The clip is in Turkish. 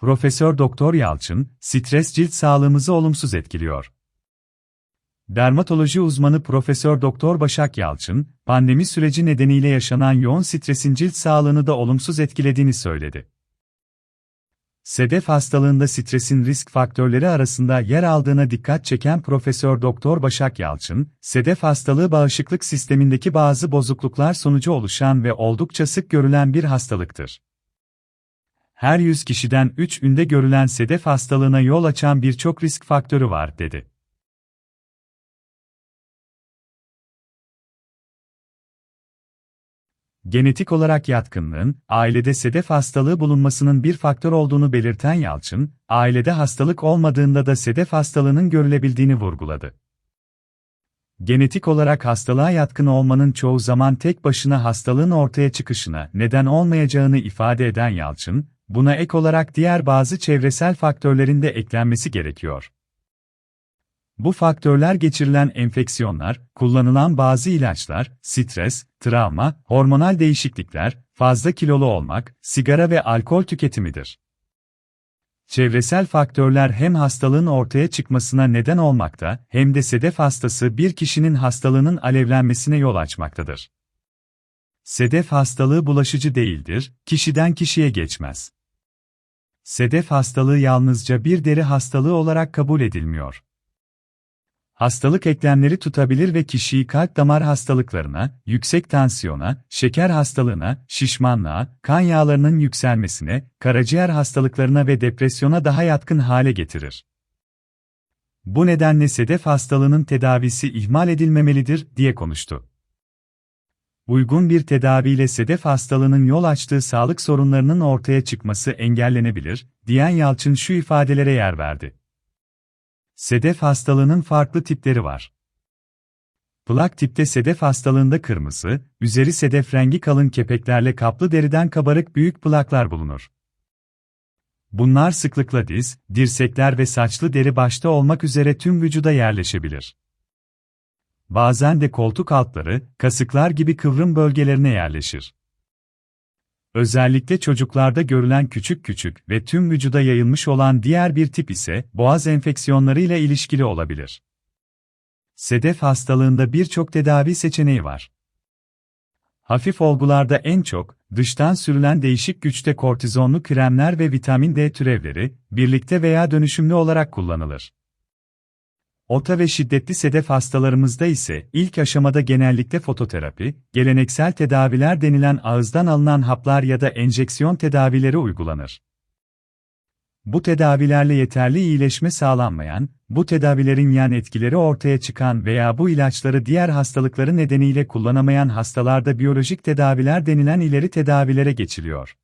Profesör Doktor Yalçın, stres cilt sağlığımızı olumsuz etkiliyor. Dermatoloji uzmanı Profesör Doktor Başak Yalçın, pandemi süreci nedeniyle yaşanan yoğun stresin cilt sağlığını da olumsuz etkilediğini söyledi. Sedef hastalığında stresin risk faktörleri arasında yer aldığına dikkat çeken Profesör Doktor Başak Yalçın, sedef hastalığı bağışıklık sistemindeki bazı bozukluklar sonucu oluşan ve oldukça sık görülen bir hastalıktır. Her 100 kişiden 3 ünde görülen sedef hastalığına yol açan birçok risk faktörü var, dedi. Genetik olarak yatkınlığın, ailede sedef hastalığı bulunmasının bir faktör olduğunu belirten Yalçın, ailede hastalık olmadığında da sedef hastalığının görülebildiğini vurguladı. Genetik olarak hastalığa yatkın olmanın çoğu zaman tek başına hastalığın ortaya çıkışına neden olmayacağını ifade eden Yalçın, buna ek olarak diğer bazı çevresel faktörlerin de eklenmesi gerekiyor. Bu faktörler geçirilen enfeksiyonlar, kullanılan bazı ilaçlar, stres, travma, hormonal değişiklikler, fazla kilolu olmak, sigara ve alkol tüketimidir. Çevresel faktörler hem hastalığın ortaya çıkmasına neden olmakta, hem de sedef hastası bir kişinin hastalığının alevlenmesine yol açmaktadır. Sedef hastalığı bulaşıcı değildir, kişiden kişiye geçmez. Sedef hastalığı yalnızca bir deri hastalığı olarak kabul edilmiyor. Hastalık eklemleri tutabilir ve kişiyi kalp damar hastalıklarına, yüksek tansiyona, şeker hastalığına, şişmanlığa, kan yağlarının yükselmesine, karaciğer hastalıklarına ve depresyona daha yatkın hale getirir. Bu nedenle sedef hastalığının tedavisi ihmal edilmemelidir, diye konuştu. Uygun bir tedaviyle sedef hastalığının yol açtığı sağlık sorunlarının ortaya çıkması engellenebilir, diyen Yalçın şu ifadelere yer verdi. Sedef hastalığının farklı tipleri var. Plak tipte sedef hastalığında kırmızı, üzeri sedef rengi kalın kepeklerle kaplı deriden kabarık büyük plaklar bulunur. Bunlar sıklıkla diz, dirsekler ve saçlı deri başta olmak üzere tüm vücuda yerleşebilir. Bazen de koltuk altları, kasıklar gibi kıvrım bölgelerine yerleşir. Özellikle çocuklarda görülen küçük küçük ve tüm vücuda yayılmış olan diğer bir tip ise boğaz enfeksiyonları ile ilişkili olabilir. Sedef hastalığında birçok tedavi seçeneği var. Hafif olgularda en çok, dıştan sürülen değişik güçte kortizonlu kremler ve vitamin D türevleri, birlikte veya dönüşümlü olarak kullanılır. Orta ve şiddetli sedef hastalarımızda ise ilk aşamada genellikle fototerapi, geleneksel tedaviler denilen ağızdan alınan haplar ya da enjeksiyon tedavileri uygulanır. Bu tedavilerle yeterli iyileşme sağlanmayan, bu tedavilerin yan etkileri ortaya çıkan veya bu ilaçları diğer hastalıkları nedeniyle kullanamayan hastalarda biyolojik tedaviler denilen ileri tedavilere geçiliyor.